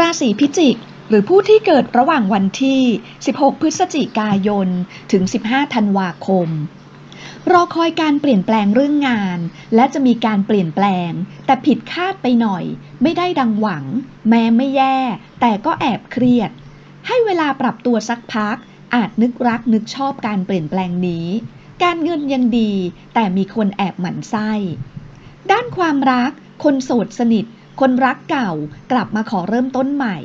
ราศีพิจิก หรือผู้ที่เกิดระหว่างวันที่ 16 พฤศจิกายน ถึง 15 ธันวาคม รอคอยการเปลี่ยนแปลงเรื่องงาน และจะมีการเปลี่ยนแปลง แต่ผิดคาดไปหน่อย ไม่ได้ดังหวัง แม้ไม่แย่ แต่ก็แอบเครียด ให้เวลาปรับตัวสักพัก อาจนึกรักนึกชอบการเปลี่ยนแปลงนี้ การเงินยังดี แต่มีคนแอบหมั่นไส้ ด้านความรัก คนโสดสนิท คนรักเก่ากลับมาขอเริ่มต้นใหม่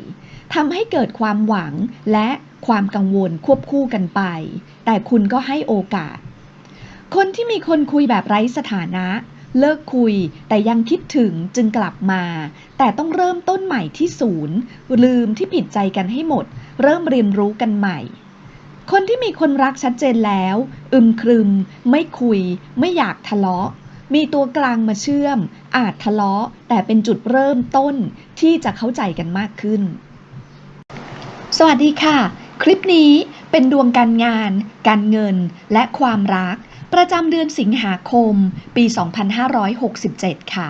ทำให้เกิดความหวังและความกังวลควบคู่กันไป แต่คุณก็ให้โอกาส คนที่มีคนคุยแบบไร้สถานะ เลิกคุยแต่ยังคิดถึงจึงกลับมา แต่ต้องเริ่มต้นใหม่ที่ศูนย์ ลืมที่ผิดใจกันให้หมด เริ่มเรียนรู้กันใหม่ คนที่มีคนรักชัดเจนแล้ว อึมครึม ไม่คุย ไม่อยากทะเลาะ มีตัวกลางมาเชื่อม อาจทะเลาะแต่เป็นจุดเริ่มต้นที่จะเข้าใจกันมากขึ้น สวัสดีค่ะ คลิปนี้เป็นดวงการงาน การเงินและความรัก ประจำเดือนสิงหาคม ปี 2567 ค่ะ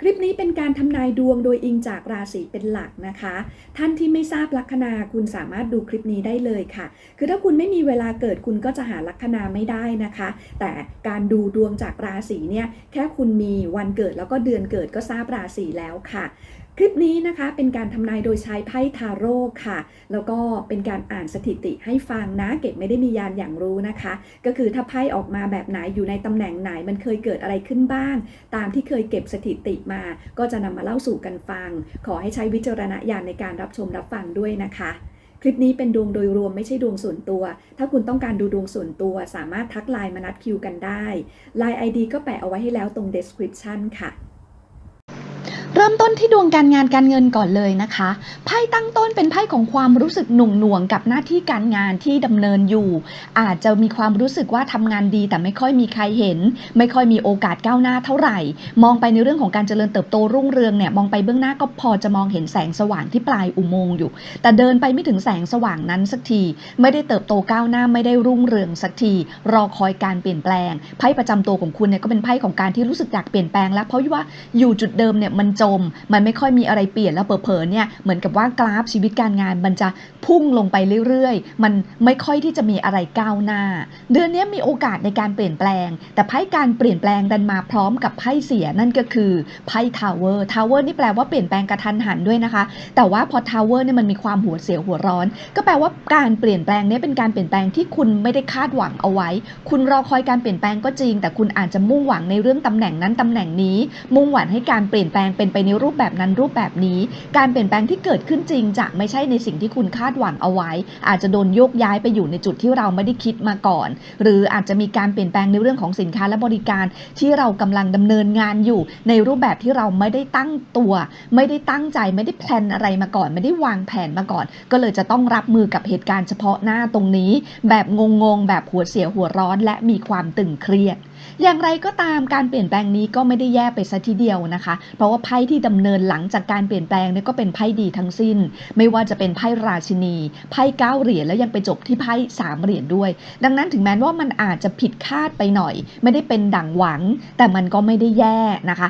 คลิปนี้เป็นการทำนายดวงโดยอิงจากราศีเป็นหลักนะคะ ท่านที่ไม่ทราบลัคนาคุณสามารถดูคลิปนี้ได้เลยค่ะ คือถ้าคุณไม่มีเวลาเกิดคุณก็จะหาลัคนาไม่ได้นะคะ แต่การดูดวงจากราศีเนี่ยแค่คุณมีวันเกิดแล้วก็เดือนเกิดก็ทราบราศีแล้วค่ะ คลิปนี้นะคะเป็นการทำนายโดยใช้ไพ่ทาโร่ค่ะ แล้วก็เป็นการอ่านสถิติให้ฟังนะเก็บไม่ได้มียานอย่างรู้นะคะ ก็คือถ้าไพ่ออกมาแบบไหนอยู่ในตำแหน่งไหนมันเคยเกิดอะไรขึ้นบ้าง ตามที่เคยเก็บสถิติมา ก็จะนำมาเล่าสู่กันฟัง ขอให้ใช้วิจารณญาณในการรับชมรับฟังด้วยนะคะคลิปนี้เป็นดวงโดยรวมไม่ใช่ดวงส่วนตัว ถ้าคุณต้องการดูดวงส่วนตัว สามารถทักไลน์มานัดคิวกันได้ ไลน์ ID ก็แปะเอาไว้ให้แล้วตรง description ค่ะ เริ่มต้นที่ดวงการงานการเงินก่อนเลยนะคะไพ่ตั้งต้นเป็นไพ่ของความรู้สึกหน่วงหน่วงกับหน้าที่การงานที่ดำเนินอยู่ อาจจะมีความรู้สึกว่าทำงานดี แต่ไม่ค่อยมีใครเห็น ไม่ค่อยมีโอกาสก้าวหน้าเท่าไหร่ มองไปในเรื่องของการเจริญเติบโตรุ่งเรืองเนี่ยมองไปเบื้องหน้าก็พอจะมองเห็นแสงสว่างที่ปลายอุโมงค์อยู่ แต่เดินไปไม่ถึงแสงสว่างนั้นสักที ไม่ได้เติบโตก้าวหน้าไม่ได้รุ่งเรืองสักที รอคอยการเปลี่ยนแปลงไพ่ประจำตัวของคุณเนี่ยก็เป็นไพ่ของการที่รู้สึกอยากเปลี่ยนแปลงแล้วเพราะว่าอยู่จุดเดิมเนี่ยมันจม มันไม่ค่อยมีอะไรเปลี่ยนแล้วเผลอๆเนี่ยเหมือนกับว่ากราฟชีวิตการงานมันจะพุ่งลงไปเรื่อยๆ มันไม่ค่อยที่จะมีอะไรก้าวหน้า เดือนนี้มีโอกาสในการเปลี่ยนแปลง แต่ไพ่การเปลี่ยนแปลงดันมาพร้อมกับไพ่เสียนั่นก็คือไพ่ทาวเวอร์ทาวเวอร์นี่แปลว่าเปลี่ยนแปลงกระทันหันด้วยนะคะ แต่ว่าพอทาวเวอร์เนี่ยมันมีความหัวเสียวหัวร้อน ก็แปลว่าการเปลี่ยนแปลงนี้เป็นการเปลี่ยนแปลงที่คุณไม่ได้คาดหวังเอาไว้ คุณรอคอยการเปลี่ยนแปลงก็จริง แต่คุณอาจจะมุ่งหวังในเรื่องตำแหน่งนั้นตำแหน่งนี้ มุ่งหวังให้การเปลี่ยนแปลงเป็นไปในรูปแบบนั้นรูปแบบนี้ การเปลี่ยนแปลงที่เกิดขึ้นจริงจะไม่ใช่ในสิ่งที่คุณคาดหวังเอาไว้ อาจจะโดนโยกย้ายไปอยู่ในจุดที่เราไม่ได้คิดมาก่อน หรืออาจจะมีการเปลี่ยนแปลงในเรื่องของสินค้าและบริการ ที่เรากำลังดำเนินงานอยู่ ในรูปแบบที่เราไม่ได้ตั้งตัว ไม่ได้ตั้งใจไม่ได้แพลนอะไรมาก่อน ไม่ได้วางแผนมาก่อน ก็เลยจะต้องรับมือกับเหตุการณ์เฉพาะหน้าตรงนี้ แบบงงๆแบบหัวเสียหัวร้อน และมีความตึงเครียด อย่างไรก็ตามการเปลี่ยนแปลงนี้ก็ไม่ได้แย่ไปซะทีเดียวนะคะ เพราะว่าไพ่ที่ดำเนินหลังจากการเปลี่ยนแปลงเนี่ยก็เป็นไพ่ดีทั้งสิ้น ไม่ว่าจะเป็นไพ่ราชินีไพ่เก้าเหรียญแล้วยังไปจบที่ไพ่สามเหรียญด้วย ดังนั้นถึงแม้ว่ามันอาจจะผิดคาดไปหน่อย ไม่ได้เป็นดั่งหวัง แต่มันก็ไม่ได้แย่นะคะ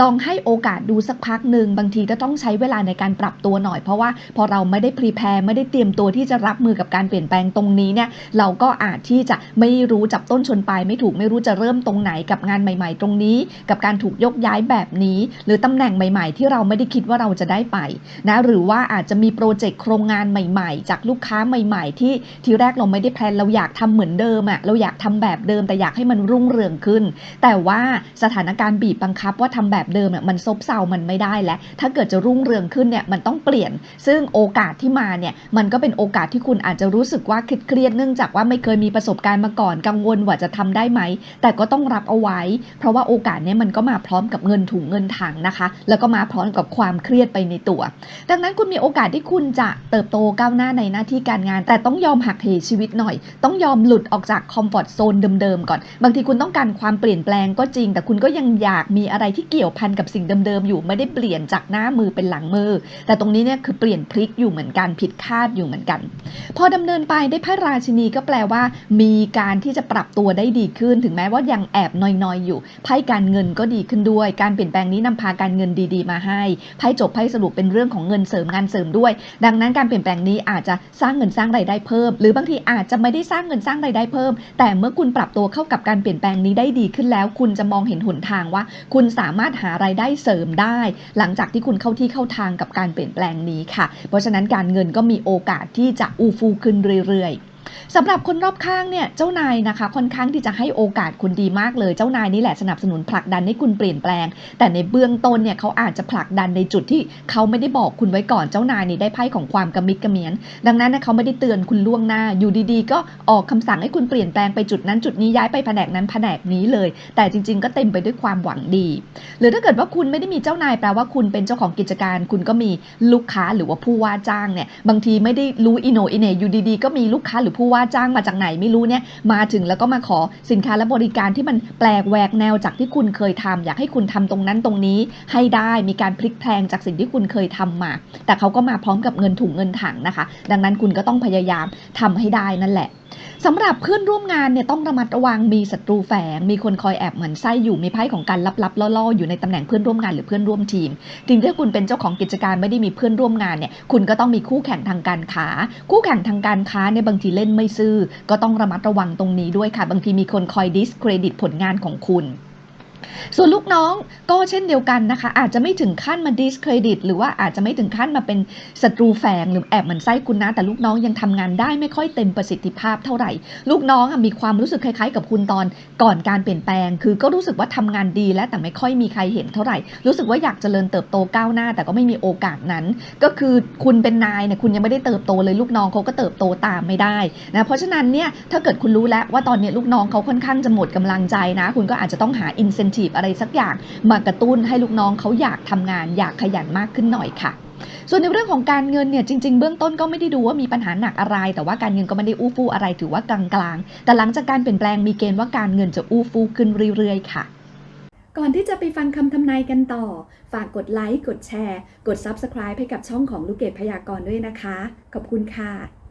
ลองให้โอกาสดูสักพักหนึ่งบางทีก็ต้องใช้เวลาในการปรับตัวหน่อย เพราะว่าพอเราไม่ได้พรีแพร์ไม่ได้เตรียมตัวที่จะรับมือกับการเปลี่ยนแปลงตรงนี้เนี่ยเราก็อาจที่จะไม่รู้จับต้นชนปลายไม่ถูกไม่รู้จะเริ่มตรงไหนกับงานใหม่ ๆ ตรงนี้ กับการถูกยกย้ายแบบนี้ หรือตำแหน่งใหม่ ๆ ที่เราไม่ได้คิดว่าเราจะได้ไปนะหรือว่าอาจจะมีโปรเจกต์โครงงานใหม่ ๆ จากลูกค้าใหม่ ๆ ที่ทีแรกเราไม่ได้แพลนเราอยากทำเหมือนเดิมอะเราอยากทำแบบเดิมแต่อยากให้มันรุ่งเรืองขึ้น แต่ว่าสถานการณ์บีบบังคับว่าทำแบบเดิมเนี่ยมันซบเซา มันไม่ได้แล้ว ถ้าเกิดจะรุ่งเรืองขึ้นเนี่ยมันต้องเปลี่ยน ซึ่งโอกาสที่มาเนี่ยมันก็เป็นโอกาสที่คุณอาจจะรู้สึกว่าเครียดเนื่องจากว่าไม่เคยมีประสบการณ์มาก่อน กังวลว่าจะทำได้ไหม แต่ก็ต้องรับเอาไว้ เพราะว่าโอกาสเนี้มันก็มาพร้อมกับเงินถุงเงินถังนะคะ แล้วก็มาพร้อมกับความเครียดไปในตัว ดังนั้นคุณมีโอกาสที่คุณจะเติบโตก้าวหน้าในหน้าที่การงาน แต่ต้องยอมหักเหชีวิตหน่อย ต้องยอมหลุดออกจากคอมฟอร์ทโซนเดิมๆก่อน บางทีคุณต้องการความเปลี่ยนแปลงก็จริง แต่คุณก็ยังอยากมีอะไรที่เกี่ยวยวพันกับสิ่งเดิมๆอยู่ไม่ได้เปลี่ยนจากหน้ามือเป็นหลังมือ แต่ตรงนี้เนี่ยคือเปลี่ยนพลิกอยู่เหมือนกันผิดคาดอยู่เหมือนกัน พอดำเนินไปได้ไพ่ราชินีก็แปลว่า มีการที่จะปรับตัวได้ดีขึ้น ถึงแม้ว่ายังแอบนอยๆอยู่ไพ่การเงินก็ดีขึ้นด้วย การเปลี่ยนแปลงนี้นำพาการเงินดีๆ มาให้ไพ่จบไพ่สรุปเป็นเรื่องของเงินเสริมงานเสริมด้วย ดังนั้นการเปลี่ยนแปลงนี้อาจจะสร้างเงินสร้างรายได้เพิ่ม หรือบางทีอาจจะไม่ได้สร้างเงินสร้างรายได้เพิ่ม แต่เมื่อคุณปรับตัวเข้ากับการเปลี่ยนแปลงนี้ได้ดีขึ้นแล้ว คุณจะมองเห็นหนทางว่า คุณสามารถหารายได้เสริมได้ หลังจากที่คุณเข้าที่เข้าทางกับการเปลี่ยนแปลงนี้ค่ะ เพราะฉะนั้นการเงินก็มีโอกาสที่จะอูฟูขึ้นเรื่อยๆ สำหรับคนรอบข้างเนี่ยเจ้านายนะคะค่อนข้างที่จะให้โอกาสคุณดีมากเลย เจ้านายนี่แหละสนับสนุนผลักดันให้คุณเปลี่ยนแปลง แต่ในเบื้องต้นเนี่ยเขาอาจจะผลักดันในจุดที่เขาไม่ได้บอกคุณไว้ก่อนเจ้านายนี่ได้ไพ่ของความกระมิดกระเมียน ดังนั้นเขาไม่ได้เตือนคุณล่วงหน้าอยู่ดีๆ ก็ออกคำสั่งให้คุณเปลี่ยนแปลงไปจุดนั้นจุดนี้ย้ายไปแผนกนั้นแผนกนี้เลย แต่จริง ๆ ก็เต็มไปด้วยความหวังดี หรือถ้าเกิดว่าคุณไม่ได้มีเจ้านายแปลว่าคุณเป็นเจ้าของกิจการ คุณก็มีลูกค้าหรือว่าผู้ว่าจ้างเนี่ยบางทีไม่ได้รู้อิโนอิเนอยู่ดีๆ ก็มีลูกค้าหรือผู้ว่าจ้างมาจากไหนไม่รู้เนี่ยมาถึงแล้วก็มาขอสินค้าและบริการที่มันแปลกแหวกแนวจากที่คุณเคยทำอยากให้คุณทำตรงนั้นตรงนี้ให้ได้มีการพลิกแพลงจากสิ่งที่คุณเคยทำมา แต่เขาก็มาพร้อมกับเงินถุงเงินถังนะคะ ดังนั้นคุณก็ต้องพยายามทำให้ได้นั่นแหละ สำหรับเพื่อนร่วมงานเนี่ยต้องระมัดระวังมีศัตรูแฝง มีคนคอยแอบเหมือนไส้อยู่มีไพ่ของการลับๆล่อๆอยู่ในตำแหน่งเพื่อนร่วมงานหรือเพื่อนร่วมทีมถึงถ้าคุณเป็นเจ้าของกิจการไม่ได้มีเพื่อนร่วมงานเนี่ยคุณก็ต้องมีคู่แข่งทางการค้า คู่แข่งทางการค้าเนี่ยบางทีเล่นไม่ซื่อ ก็ต้องระมัดระวังตรงนี้ด้วยค่ะ บางทีมีคนคอยดิสเครดิตผลงานของคุณ ส่วนลูกน้องก็เช่นเดียวกันนะคะ อาจจะไม่ถึงขั้นมาดิสเครดิต หรือว่าอาจจะไม่ถึงขั้นมาเป็นศัตรูแฝงหรือแอบเหมือนไส้คุณนะ แต่ลูกน้องยังทำงานได้ไม่ค่อยเต็มประสิทธิภาพเท่าไหร่ ลูกน้องมีความรู้สึกคล้ายๆ กับคุณตอนก่อนการเปลี่ยนแปลง คือก็รู้สึกว่าทำงานดีแล้วแต่ไม่ค่อยมีใครเห็นเท่าไหร่ รู้สึกว่าอยากเจริญเติบโตก้าวหน้า แต่ก็ไม่มีโอกาสนั้น ก็คือคุณเป็นนายเนี่ยคุณยังไม่ได้เติบโตเลยลูกน้องเขาก็เติบโตตามไม่ได้นะเพราะฉะนั้นเนี่ยถ้าเกิดคุณรู้แล้วว่าตอนนี้ลูกน้องเขาค่อนข้างจะหมดกำลังใจนะ คุณก็อาจจะต้องหา incentive อะไรสักอย่างมากระตุ้นให้ลูกน้องเขาอยากทำงานอยากขยันมากขึ้นหน่อยค่ะส่วนในเรื่องของการเงินเนี่ยจริง ๆ เบื้องต้นก็ไม่ได้ดูว่ามีปัญหาหนักอะไร แต่ว่าการเงินก็ไม่ได้อู้ฟู่อะไรถือว่ากลางๆ แต่หลังจากการเปลี่ยนแปลงมีเกณฑ์ว่าการเงินจะอู้ฟู่ขึ้นเรื่อยๆ ค่ะ ก่อนที่จะไปฟังคำทำนายกันต่อ ฝากกดไลค์กดแชร์ กด Subscribe ให้กับช่องของลูกเกดพยากรณ์ด้วยนะคะ ขอบคุณค่ะ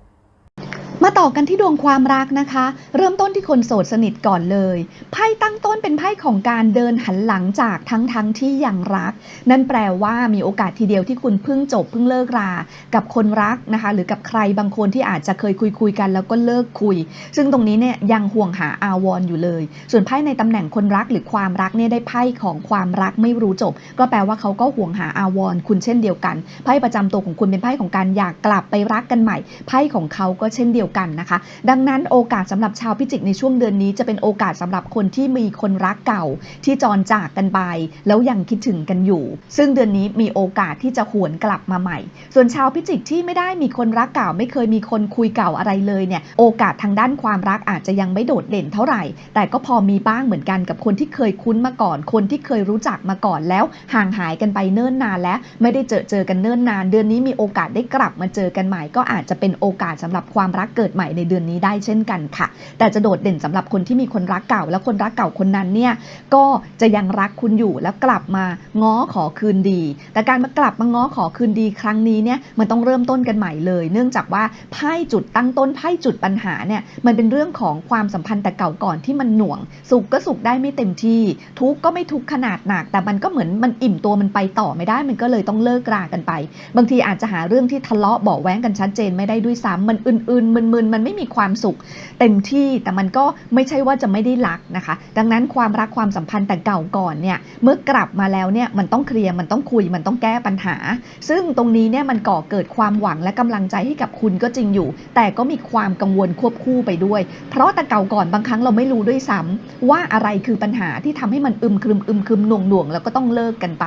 มาต่อกันที่ดวงความรักนะคะ เริ่มต้นที่คนโสดสนิทก่อนเลยไพ่ตั้งต้นเป็นไพ่ของการเดินหันหลังจากทั้งทั้งที่ยังรัก นั่นแปลว่ามีโอกาสทีเดียวที่คุณเพิ่งจบเพิ่งเลิกรา กับคนรักนะคะ หรือกับใครบางคนที่อาจจะเคยคุยคุยกันแล้วก็เลิกคุย ซึ่งตรงนี้เนี่ยยังห่วงหาอาวรออยู่เลย ส่วนไพ่ในตำแหน่งคนรักหรือความรักเนี่ยได้ไพ่ของความรักไม่รู้จบ ก็แปลว่าเขาก็ห่วงหาอาวรคุณเช่นเดียวกันไพ่ประจำตัวของคุณเป็นไพ่ของการอยากกลับไปรักกันใหม่ไพ่ของเขาก็เช่นเดียวกันนะคะ ดังนั้นโอกาสสำหรับชาวพิจิกในช่วงเดือนนี้จะเป็นโอกาสสำหรับคนที่มีคนรักเก่าที่จรจากกันไป แล้วยังคิดถึงกันอยู่ ซึ่งเดือนนี้มีโอกาสที่จะหวนกลับมาใหม่ ส่วนชาวพิจิกที่ไม่ได้มีคนรักเก่า ไม่เคยมีคนคุยเก่าอะไรเลยเนี่ยโอกาสทางด้านความรักอาจจะยังไม่โดดเด่นเท่าไหร่ แต่ก็พอมีบ้างเหมือนกันกับคนที่เคยคุ้นมาก่อน คนที่เคยรู้จักมาก่อนแล้ว ห่างหายกันไปเนิ่นนานแล้ว ไม่ได้เจอเจอกันเนิ่นนาน เดือนนี้มีโอกาสได้กลับมาเจอกันใหม่ ก็อาจจะเป็นโอกาสสำหรับความรักเกิดใหม่ในเดือนนี้ได้เช่นกันค่ะ แต่จะโดดเด่นสำหรับคนที่มีคนรักเก่า แล้วคนรักเก่าคนนั้นเนี่ยก็จะยังรักคุณอยู่แล้วกลับมาง้อขอคืนดี แต่การมากลับมาง้อขอคืนดีครั้งนี้เนี่ยมันต้องเริ่มต้นกันใหม่เลย เนื่องจากว่าไพ่จุดตั้งต้นไพ่จุดปัญหาเนี่ยมันเป็นเรื่องของความสัมพันธ์แต่เก่าก่อนที่มันหน่วง สุขก็สุขได้ไม่เต็มที่ ทุกข์ก็ไม่ทุกข์ขนาดหนัก แต่มันก็เหมือนมันอิ่มตัวมันไปต่อไม่ได้ มันก็เลยต้องเลิกรากันไป บางทีอาจจะหาเรื่องที่ทะเลาะเบาะแว้งกันชัดเจนไม่ได้ด้วยซ้ำมันอื่นๆมึนๆมันไม่มีความสุขเต็มที่แต่มันก็ไม่ใช่ว่าจะไม่ได้รักนะคะ ดังนั้นความรักความสัมพันธ์แต่เก่าก่อนเนี่ยเมื่อกลับมาแล้วเนี่ยมันต้องเคลียร์มันต้องคุยมันต้องแก้ปัญหา ซึ่งตรงนี้เนี่ยมันก่อเกิดความหวังและกำลังใจให้กับคุณก็จริงอยู่ แต่ก็มีความกังวลควบคู่ไปด้วย เพราะแต่เก่าก่อนบางครั้งเราไม่รู้ด้วยซ้ำว่าอะไรคือปัญหาที่ทำให้มันอึมครึมอึมครึมหน่วงหน่วงแล้วก็ต้องเลิกกันไป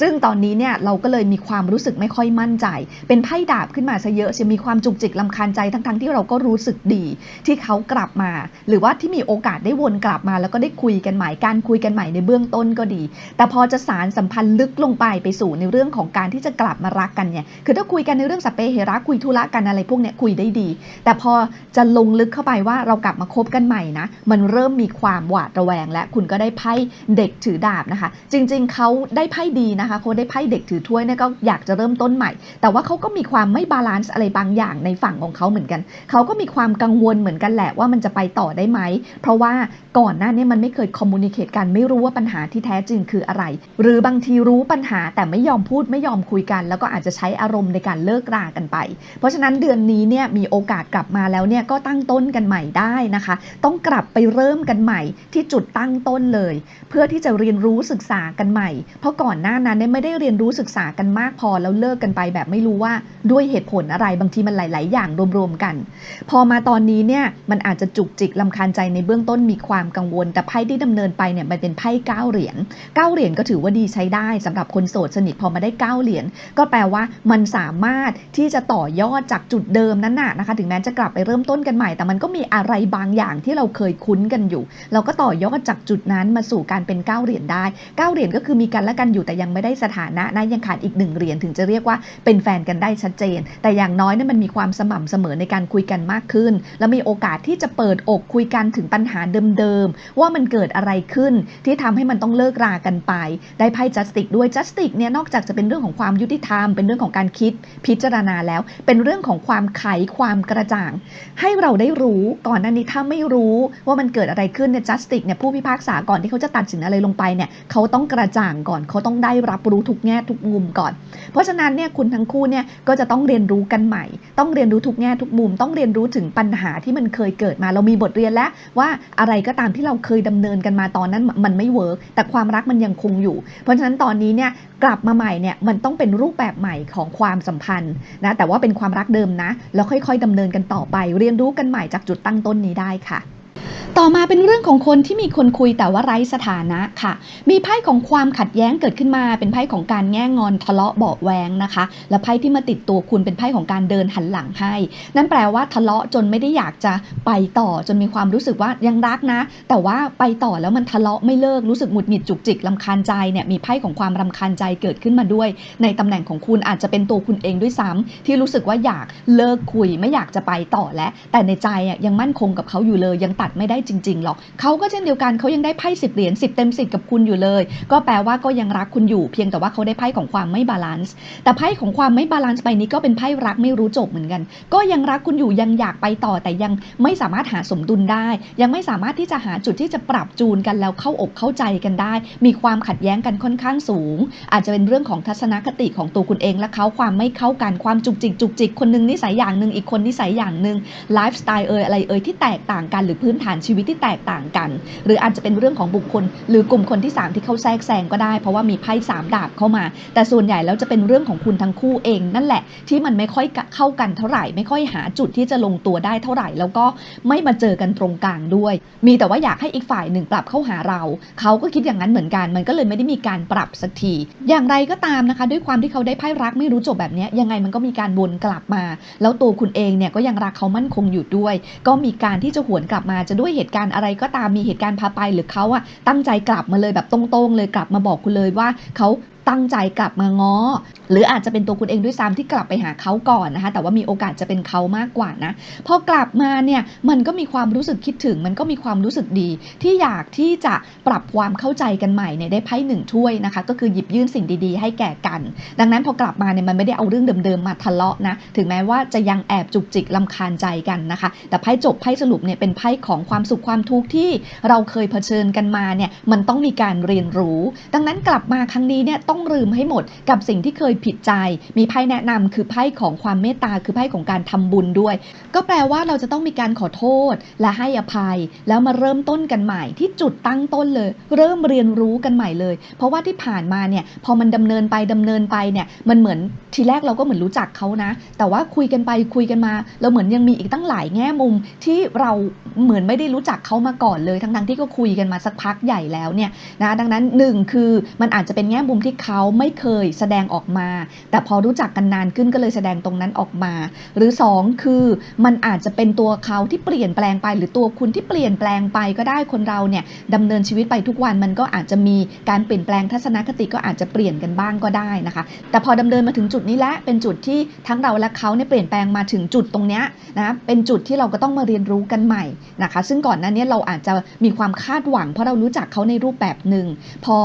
ซึ่งตอนนี้เนี่ยเราก็เลยมีความรู้สึกไม่ค่อยมั่นใจ เป็นไพ่ดาบขึ้นมาซะเยอะจะมีความจุกจิกลำคาญใจทั้งๆที่เราก็รู้สึกดีที่เขากลับมา หรือว่าที่มีโอกาสได้วนกลับมา แล้วก็ได้คุยกันใหม่การคุยกันใหม่ในเบื้องต้นก็ดี แต่พอจะสารสัมพันธ์ลึกลงไปไปสู่ในเรื่องของการที่จะกลับมารักกันเนี่ยคือถ้าคุยกันในเรื่องสเปเหระคุยธุระกันอะไรพวกเนี้ยคุยได้ดี แต่พอจะลงลึกเข้าไปว่าเรากลับมาคบกันใหม่นะมันเริ่มมีความหวาดระแวงและคุณก็ได้ไพ่เด็กถือดาบนะคะ จริงๆเขาได้ไพ่ดีนะคะเขาได้ไพ่เด็กถือถ้วยเนี่ยก็อยากจะเริ่มต้นใหม่ แต่ว่าเขาก็มีความไม่บาลานซ์อะไรบางอย่างในฝั่งของเขาเหมือนกันเขาก็มีความกังวลเหมือนกันแหละว่ามันจะไปต่อได้ไหม เพราะว่าก่อนหน้านี้มันไม่เคยคอมมูนิเคตกันไม่รู้ว่าปัญหาที่แท้จริงคืออะไร หรือบางทีรู้ปัญหาแต่ไม่ยอมพูดไม่ยอมคุยกัน แล้วก็อาจจะใช้อารมณ์ในการเลิกรากันไป เพราะฉะนั้นเดือนนี้เนี่ยมีโอกาสกลับมาแล้วเนี่ยก็ตั้งต้นกันใหม่ได้นะคะ ต้องกลับไปเริ่มกันใหม่ที่จุดตั้งต้นเลย เพื่อที่จะเรียนรู้ศึกษากันใหม่ เพราะก่อนหน้านั้นเนี่ยไม่ได้เรียนรู้ศึกษากันมากพอแล้วเลิกกันไปแบบไม่รู้ว่าด้วยเหตุผลอะไรบางทีมันหลาย ๆ อย่างรวมๆกันพอมาตอนนี้เนี่ยมันอาจจะจุกจิกลำคาญใจในเบื้องต้นมีความกังวล แต่ไพ่ที่ดำเนินไปเนี่ยมันเป็นไพ่เก้าเหรียญเก้าเหรียญก็ถือว่าดีใช้ได้สำหรับคนโสดสนิทพอมาได้เก้าเหรียญก็แปลว่ามันสามารถที่จะต่อยอดจากจุดเดิมนั้นน่ะนะคะ ถึงแม้จะกลับไปเริ่มต้นกันใหม่ แต่มันก็มีอะไรบางอย่างที่เราเคยคุ้นกันอยู่ เราก็ต่อยอดจากจุดนั้นมาสู่การเป็นเก้าเหรียญได้เก้าเหรียญก็คือมีกันและกันอยู่แต่ยังไม่ได้สถานะนะยังขาดอีกหนึ่งเหรียญถึงจะเรียกว่าเป็นแฟนกันได้ชัดเจน แต่อย่างน้อยเนี่ยมันมีความสม่ำเสมอในการคุุยกันมากขึ้น แล้วมีโอกาสที่จะเปิดอกคุยกันถึงปัญหาเดิมๆ ว่ามันเกิดอะไรขึ้นที่ทำให้มันต้องเลิกรากันไป ได้ไพ่จัสติกด้วยจัสติกเนี่ยนอกจากจะเป็นเรื่องของความยุติธรรม เป็นเรื่องของการคิดพิจารณาแล้ว เป็นเรื่องของความไขความกระจ่าง ให้เราได้รู้ก่อนหน้านี้ถ้าไม่รู้ว่ามันเกิดอะไรขึ้นเนี่ยจัสติกเนี่ยผู้พิพากษาก่อนที่เขาจะตัดสินอะไรลงไปเนี่ยเขาต้องกระจ่างก่อนเขาต้องได้รับรู้ทุกแง่ทุกมุมก่อน เพราะฉะนั้นเนี่ยคุณทั้งคู่เนี่ยก็จะต้องเรียนรู้กันใหม่ ต้องเรียนรู้ทุกแง่ทุกมุมต้ององเรียนรู้ถึงปัญหาที่มันเคยเกิดมา เรามีบทเรียนแล้วว่าอะไรก็ตามที่เราเคยดำเนินกันมาตอนนั้นมันไม่เวิร์กแต่ความรักมันยังคงอยู่ เพราะฉะนั้นตอนนี้เนี่ยกลับมาใหม่เนี่ยมันต้องเป็นรูปแบบใหม่ของความสัมพันธ์นะแต่ว่าเป็นความรักเดิมนะ แล้วค่อย ๆดำเนินกันต่อไป เรียนรู้กันใหม่จากจุดตั้งต้นนี้ได้ค่ะ ต่อมาเป็นเรื่องของคนที่มีคนคุยแต่ว่าไร้สถานะค่ะ มีไพ่ของความขัดแย้งเกิดขึ้นมา เป็นไพ่ของการแง่งอนทะเลาะเบาแวงนะคะ และไพ่ที่มาติดตัวคุณเป็นไพ่ของการเดินหันหลังให้ นั่นแปลว่าทะเลาะจนไม่ได้อยากจะไปต่อจนมีความรู้สึกว่ายังรักนะ แต่ว่าไปต่อแล้วมันทะเลาะไม่เลิกรู้สึกหงุดหงิดจุกจิกลำคาญใจเนี่ยมีไพ่ของความรำคาญใจเกิดขึ้นมาด้วย ในตำแหน่งของคุณอาจจะเป็นตัวคุณเองด้วยซ้ำที่รู้สึกว่าอยากเลิกคุยไม่อยากจะไปต่อแล้วแต่ในใจยังมั่นคงกับเขาอยู่เลยยังตัดไม่ได้จริงๆหรอกเขาก็เช่นเดียวกันเขายังได้ไพ่สิบเหรียญสิบเต็มสิบกับคุณอยู่เลย ก็แปลว่าก็ยังรักคุณอยู่ เพียงแต่ว่าเขาได้ไพ่ของความไม่บาลานซ์แต่ไพ่ของความไม่บาลานซ์ใบนี้ก็เป็นไพ่รักไม่รู้จบเหมือนกัน ก็ยังรักคุณอยู่ยังอยากไปต่อแต่ยังไม่สามารถหาสมดุลได้ ยังไม่สามารถที่จะหาจุดที่จะปรับจูนกันแล้วเข้าอกเข้าใจกันได้ มีความขัดแย้งกันค่อนข้างสูง อาจจะเป็นเรื่องของทัศนคติของตัวคุณเองและเขาความไม่เข้ากันความจุกจิกจุกจิกคนหนึงนิสัยอย่างหนึ่งอีกคนนิสัยอย่างหนึ่งไลฟ์สไตล์เอ่ยอะไรเอ่ยที่แตกต่างกันหรือพื้นฐานชีวิตที่แตกต่างกัน หรืออาจจะเป็นเรื่องของบุคคล หรือกลุ่มคนที่ 3 ที่เข้าแทรกแซงก็ได้ เพราะว่ามีไพ่สามดาบเข้ามา แต่ส่วนใหญ่แล้วจะเป็นเรื่องของคุณทั้งคู่เอง นั่นแหละที่มันไม่ค่อยเข้ากันเท่าไหร่ ไม่ค่อยหาจุดที่จะลงตัวได้เท่าไหร่ แล้วก็ไม่มาเจอกันตรงกลางด้วย มีแต่ว่าอยากให้อีกฝ่ายหนึ่งปรับเข้าหาเราเขาก็คิดอย่างนั้นเหมือนกัน มันก็เลยไม่ได้มีการปรับสักทีอย่างไรก็ตามนะคะ ด้วยความที่เขาได้ไพ่รักไม่รู้จบแบบนี้ยยังไงมันก็มีการวนกลับมา แล้วตัวคุณเองเนี่ยก็ยังรักเขามั่นคงอยู่ด้วย ก็มีการที่จะหวนกลับมาจะด้วยเหตุการณ์อะไรก็ตามมีเหตุการณ์พาไปหรือเขาอะตั้งใจกลับมาเลยแบบตรงๆ เลยกลับมาบอกคุณเลยว่าเขาตั้งใจกลับมาง้อหรืออาจจะเป็นตัวคุณเองด้วยซ้ำที่กลับไปหาเขาก่อนนะคะ แต่ว่ามีโอกาสจะเป็นเขามากกว่านะ พอกลับมาเนี่ยมันก็มีความรู้สึกคิดถึง มันก็มีความรู้สึกดี ที่อยากที่จะปรับความเข้าใจกันใหม่เนี่ยได้ไพ่หนึ่งถ้วยนะคะ ก็คือหยิบยื่นสิ่งดีๆ ให้แก่กัน ดังนั้นพอกลับมาเนี่ยมันไม่ได้เอาเรื่องเดิมๆมาทะเลาะนะ ถึงแม้ว่าจะยังแอบจุกจิกลำคาญใจกันนะคะ แต่ไพ่จบไพ่สรุปเนี่ยเป็นไพ่ของความสุขความทุกข์ที่เราเคยเผชิญกันมาเนี่ยมันต้องมีการเรียนรู้ ดังนั้นกลับมาครั้งนี้เนี่ยต้องลืมให้หมดกับสิ่งที่เคยผิดใจ มีไพ่แนะนำคือไพ่ของความเมตตาคือไพ่ของการทำบุญด้วย ก็แปลว่าเราจะต้องมีการขอโทษและให้อภัย แล้วมาเริ่มต้นกันใหม่ที่จุดตั้งต้นเลย เริ่มเรียนรู้กันใหม่เลย เพราะว่าที่ผ่านมาเนี่ยพอมันดำเนินไปดำเนินไปเนี่ยมันเหมือนทีแรกเราก็เหมือนรู้จักเขานะ แต่ว่าคุยกันไปคุยกันมา เราเหมือนยังมีอีกตั้งหลายแง่มุมที่เราเหมือนไม่ได้รู้จักเขามาก่อนเลยทั้งๆที่ก็คุยกันมาสักพักใหญ่แล้วเนี่ยนะดังนั้นหนึ่งคือมันอาจจะเป็นแง่มุมที่เขาไม่เคยแสดงออกมาแต่พอรู้จักกันนานขึ้นก็เลยแสดงตรงนั้นออกมา หรือ 2 คือมันอาจจะเป็นตัวเขาที่เปลี่ยนแปลงไปหรือตัวคุณที่เปลี่ยนแปลงไปก็ได้คนเราเนี่ยดำเนินชีวิตไปทุกวันมันก็อาจจะมีการเปลี่ยนแปลงทัศนคติก็อาจจะเปลี่ยนกันบ้างก็ได้นะคะ แต่พอดำเนินมาถึงจุดนี้และเป็นจุดที่ทั้งเราและเขาเนี่ยเปลี่ยนแปลงมาถึงจุดตรงเนี้ยนะเป็นจุดที่เราก็ต้องมาเรียนรู้กันใหม่นะคะ ซึ่งก่อนหน้านี้เราอาจจะมีความคาดหวัง เพราะเรารู้จักเขาในรูปแบบหนึ่งพอ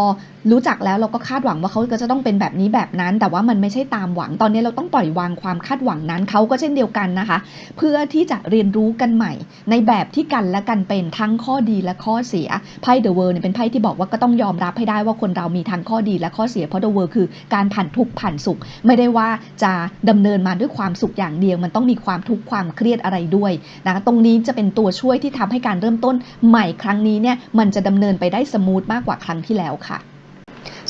รู้จักแล้วเราก็คาดหวังว่าเขาก็จะต้องเป็นแบบนี้แบบนั้น แต่ว่ามันไม่ใช่ตามหวัง ตอนนี้เราต้องปล่อยวางความคาดหวังนั้นเขาก็เช่นเดียวกันนะคะ เพื่อที่จะเรียนรู้กันใหม่ ในแบบที่กันและกันเป็นทั้งข้อดีและข้อเสียไพ่เดอะเวิร์เนี่ยเป็นไพ่ที่บอกว่าก็ต้องยอมรับให้ได้ว่าคนเรามีทั้งข้อดีและข้อเสียเพราะเดอะเวิร์คือการผ่านทุกผ่านสุข ไม่ได้ว่าจะดำเนินมาด้วยความสุขอย่างเดียว มันต้องมีความทุกข์ความเครียดอะไรด้วยนะคะตรงนี้จะเป็นตัวช่วยที่ทำให้การเริ่มต้นใหม่ครั้งนี้เนี่ยมันจะดำเนินไปได้สมูทมากกว่าครั้งที่แล้วค่ะ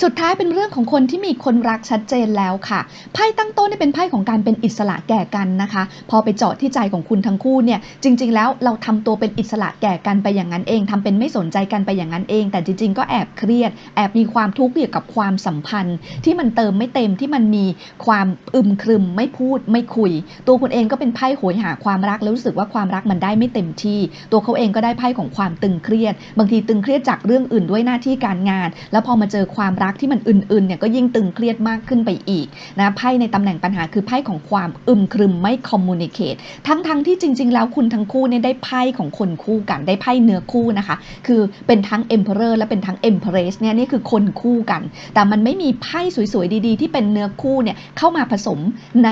สุดท้ายเป็นเรื่องของคนที่มีคนรักชัดเจนแล้วค่ะ ไพ่ตั้งต้นเนี่เป็นไพ่ของการเป็นอิสระแก่กันนะคะ พอไปเจาะที่ใจของคุณทั้งคู่เนี่ย จริง ๆ แล้วเราทำตัวเป็นอิสระแก่กันไปอย่างนั้นเองทำเป็นไม่สนใจกันไปอย่างนั้นเอง แต่จริง ๆ ก็แอบเครียด แอบมีความทุกข์เกี่ยวกับความสัมพันธ์ ที่มันเติมไม่เต็ม ที่มันมีความอึมครึม ไม่พูด ไม่คุย ตัวคุณเองก็เป็นไพ่โหยหาความรัก แล้วรู้สึกว่าความรักมันได้ไม่เต็มที่ ตัวเขาเองก็ได้ไพ่ของความตึงเครียด บางทีตึงเครียดจากเรื่องอื่นด้วยหน้าที่การงาน แล้วพอมาเจอความรักที่มันอื่นๆเนี่ยก็ยิ่งตึงเครียดมากขึ้นไปอีกนะไพ่ในตำแหน่งปัญหาคือไพ่ของความอึมครึมไม่คอมมูนิเคตทั้งๆทที่จริง ๆ แล้วคุณทั้งคู่เนี่ยได้ไพ่ของคนคู่กันได้ไพ่เนื้อคู่นะคะ คือเป็นทั้ง Emperor และเป็นทั้ง Empress เนี่ยนี่คือคนคู่กัน แต่มันไม่มีไพ่สวยๆดีๆ ที่เป็นเนื้อคู่เนี่ยเข้ามาผสมใน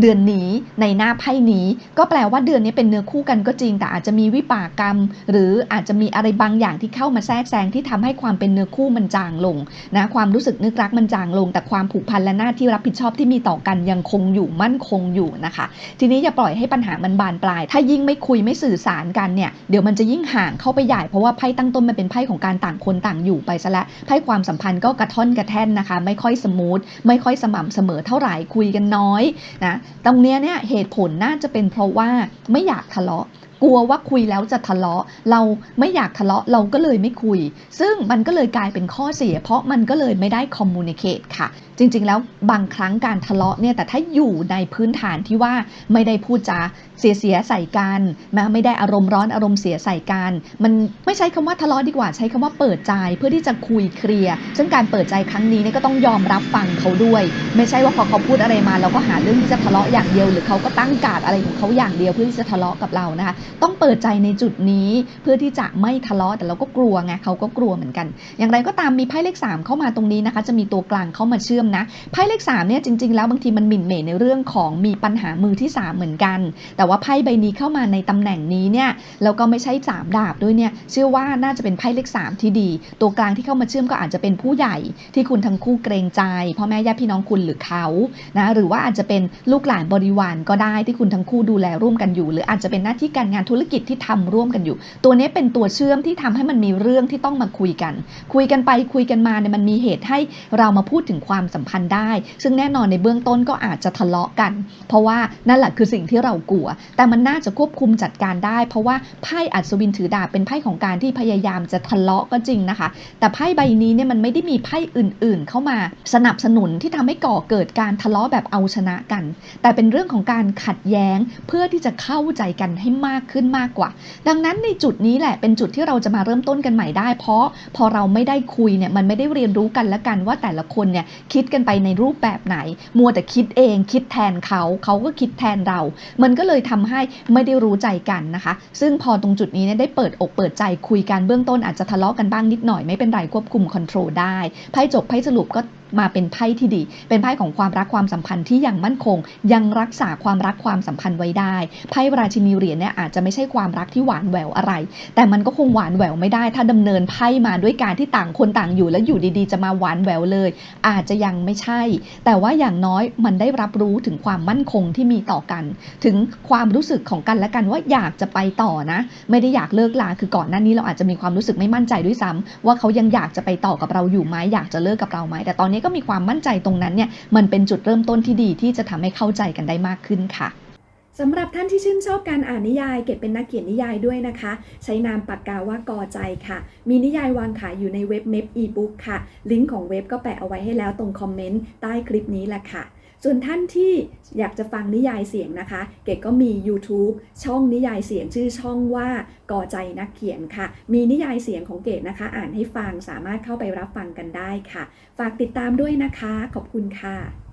เดือนนี้ในหน้าไพ่นี้ ก็แปลว่าเดือนนี้เป็นเนื้อคู่กันก็จริง แต่อาจจะมีวิปากกรรม หรืออาจจะมีอะไรบางอย่างที่เข้ามาแทรกแซงที่ทำให้ความเป็นเนื้อคู่มันจางลงนะความความรู้สึกนึกรักมันจางลง แต่ความผูกพันและหน้าที่รับผิดชอบที่มีต่อกันยังคงอยู่มั่นคงอยู่นะคะ ทีนี้อย่าปล่อยให้ปัญหามันบานปลาย ถ้ายิ่งไม่คุยไม่สื่อสารกันเนี่ยเดี๋ยวมันจะยิ่งห่างเข้าไปใหญ่เพราะว่าไพ่ตั้งต้นมันเป็นไพ่ของการต่างคนต่างอยู่ไปซะแล้วไพ่ความสัมพันธ์ก็กระท่อนกระแท่นนะคะ ไม่ค่อยสมูทไม่ค่อยสม่ำเสมอเท่าไหร่คุยกันน้อยนะตรงเนี้ยเนี่ยเหตุผลน่าจะเป็นเพราะว่าไม่อยากทะเลาะ กลัวว่าคุยแล้วจะทะเลาะ เราไม่อยากทะเลาะเราก็เลยไม่คุย ซึ่งมันก็เลยกลายเป็นข้อเสีย เพราะมันก็เลยไม่ได้คอมมูนิเคตค่ะ จริง ๆ แล้วบางครั้งการทะเลาะเนี่ยแต่ถ้าอยู่ในพื้นฐานที่ว่าไม่ได้พูดจาเสียเสียๆใส่กันนะไม่ได้อารมณ์ร้อนอารมณ์เสียใส่กันมันไม่ใช้คำว่าทะเลาะดีกว่า ใช้คำว่าเปิดใจเพื่อที่จะคุยเคลียร์ซึ่งการเปิดใจครั้งนี้เนี่ยก็ต้องยอมรับฟังเขาด้วย ไม่ใช่ว่าพอเขาพูดอะไรมาเราก็หาเรื่องที่จะทะเลาะอย่างเดียว หรือเขาก็ตั้งการดอะไรของเขาอย่างเดียวเพื่อที่จะทะเลาะกับเรานะคะต้องเปิดใจในจุดนี้เพื่อที่จะไม่ทะเลาะแต่เราก็กลัวไงเขาก็กลัวเหมือนกัน อย่างไรก็ตามมีไพ่เลข3เข้ามาตรงนี้นะคะ จะมีตัวกลางเข้ามาเชื่อมนะไพ่เลข3เนี่ยจริง ๆ แล้วบางทีมันหมิ่นเหม่ในเรื่องของมีปัญหามือที่ 3 เหมือนกัน แต่ว่าไพ่ใบนี้เข้ามาในตำแหน่งนี้เนี่ยแล้วก็ไม่ใช่สามดาบด้วยเนี่ยเชื่อว่าน่าจะเป็นไพ่เลข3ที่ดี ตัวกลางที่เข้ามาเชื่อมก็อาจจะเป็นผู้ใหญ่ที่คุณทั้งคู่เกรงใจพ่อแม่ญาติพี่น้องคุณหรือเขานะหรือว่าอาจจะเป็นลูกหลานบริวารก็ได้ที่คุณทั้งคู่ดูแลร่วมกันอยู่ หรืออาจจะเป็นหน้าที่การงานธุรกิจที่ทำร่วมกันอยู่ ตัวนี้เป็นตัวเชื่อมที่ทำให้มันมีเรื่องที่ต้องมาคุยกัน คุยกันไปคุยกันมาเนี่ยมันมีเหตุให้เรามาพูดถึงความสัมพันธ์ได้ ซึ่งแน่นอนในเบื้องต้นก็อาจจะทะเลาะกัน เพราะว่านั่นแหละคือสิ่งที่เรากลัว แต่มันน่าจะควบคุมจัดการได้ เพราะว่าไพ่อัศวินถือดาบเป็นไพ่ของการที่พยายามจะทะเลาะก็จริงนะคะ แต่ไพ่ใบนี้เนี่ยมันไม่ได้มีไพ่อื่น ๆ เข้ามา สนับสนุนที่ทำให้ก่อเกิดการทะเลาะแบบเอาชนะกัน แต่เป็นเรื่องของการขัดแย้งเพื่อที่จะเข้าใจกันให้มากขึ้นมากกว่า ดังนั้นในจุดนี้แหละเป็นจุดที่เราจะมาเริ่มต้นกันใหม่ได้ เพราะพอเราไม่ได้คุยเนี่ยมันไม่ได้เรียนรู้กันและกันว่าแต่ละคนเนี่ยคิดดกันไปในรูปแบบไหน มัวแต่คิดเองคิดแทนเขา เขาก็คิดแทนเรา มันก็เลยทำให้ไม่ได้รู้ใจกันนะคะ ซึ่งพอตรงจุดนี้เนี่ยได้เปิดอกเปิดใจคุยกันเบื้องต้นอาจจะทะเลาะกันบ้างนิดหน่อยไม่เป็นไรควบคุมคอนโทรลได้ไพ่จบไพ่สรุปก็ มาเป็นไพ่ที่ดี เป็นไพ่ของความรักความสัมพันธ์ที่ยังมั่นคง ยังรักษาความรักความสัมพันธ์ไว้ได้ ไพ่ราชินีเหรียญเนี่ยอาจจะไม่ใช่ความรักที่หวานแหววอะไร แต่มันก็คงหวานแหววไม่ได้ ถ้าดำเนินไพ่มาด้วยการที่ต่างคนต่างอยู่แล้วอยู่ดีๆ จะมาหวานแหววเลย อาจจะยังไม่ใช่ แต่ว่าอย่างน้อยมันได้รับรู้ถึงความมั่นคงที่มีต่อกัน ถึงความรู้สึกของกันและกันว่าอยากจะไปต่อนะ ไม่ได้อยากเลิกลาคือก่อนหน้านี้เราอาจจะมีความรู้สึกไม่มั่นใจด้วยซ้ำว่าเขายังอยากจะไปต่อกับเราอยู่ไหมอยากจะเลิกกับเราไหมแต่ตอนนี้ก็มีความมั่นใจตรงนั้นเนี่ยมันเป็นจุดเริ่มต้นที่ดีที่จะทำให้เข้าใจกันได้มากขึ้นค่ะสำหรับท่านที่ชื่นชอบการอ่านนิยาย เก็บเป็นนักเขียนนิยายด้วยนะคะ ใช้นามปากกาว่ากอใจค่ะ มีนิยายวางขายอยู่ในเว็บเม p อีบุ๊กค่ะ ลิงก์ของเว็บก็แปะเอาไว้ให้แล้วตรงคอมเมนต์ใต้คลิปนี้แหละค่ะ ส่วนท่านที่อยากจะฟังนิยายเสียงนะคะ เกดก็มี YouTube ช่องนิยายเสียงชื่อช่องว่ากอใจนักเขียนค่ะ มีนิยายเสียงของเกดนะคะ อ่านให้ฟังสามารถเข้าไปรับฟังกันได้ค่ะ ฝากติดตามด้วยนะคะ ขอบคุณค่ะ